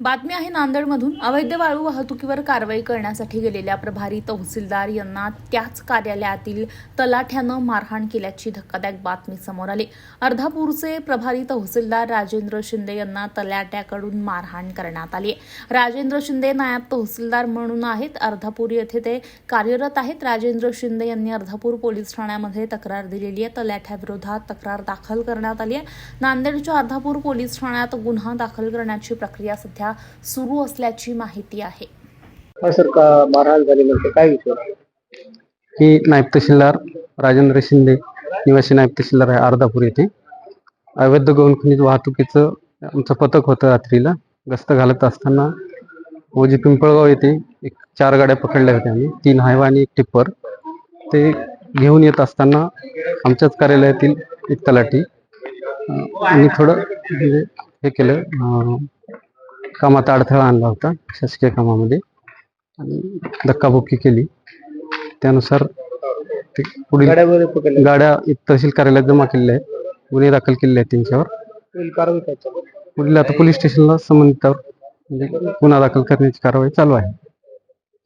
बातमी आहे नांदेडमधून. अवैध वाळू वाहतुकीवर कारवाई करण्यासाठी गेलेल्या प्रभारी तहसीलदार यांना त्याच कार्यालयातील तलाठ्यानं मारहाण केल्याची धक्कादायक बातमी समोर आली. अर्धापूरचे प्रभारी तहसीलदार राजेंद्र शिंदे यांना तलाट्याकडून मारहाण करण्यात आली. राजेंद्र शिंदे नायब तहसीलदार म्हणून आहेत. अर्धापूर येथे ते कार्यरत आहेत. राजेंद्र शिंदे यांनी अर्धापूर पोलीस ठाण्यामध्ये तक्रार दिलेली आहे. तलाठ्याविरोधात तक्रार दाखल करण्यात आली आहे. नांदेडच्या अर्धापूर पोलीस ठाण्यात गुन्हा दाखल करण्याची प्रक्रिया सध्या सुरू असल्याची माहिती आहे. हा सर का मारहाण झाली म्हणजे काय विषय ही नायब तहसीलदार राजेंद्र शिंदे निवासी नायब तहसीलदार आहे अर्धापूर येथे. अवैध गौण खनिज वाहतुकीचं आमचं पथक होतं रात्रीला. गस्त घालत असताना ओजी पिंपळगाव येथे एक चार गाड्या पकडल्या होत्या आम्ही. तीन हायवा आणि एक टिप्पर. ते घेऊन येत असताना आमच्याच कार्यालयातील एक तलाठी आणि थोडं म्हणजे हे केलं कामात अडथळा आणला होता शासकीय कामामध्ये. आणि धक्काबुक्की केली. त्यानुसार ते पुढील गाड्या तहसील कार्यालयात जमा केलेल्या आहेत. गुन्हे दाखल केलेले आहेत त्यांच्यावर. पुढील आता पोलीस स्टेशनला संबंधित म्हणजे गुन्हा दाखल करण्याची कारवाई चालू आहे.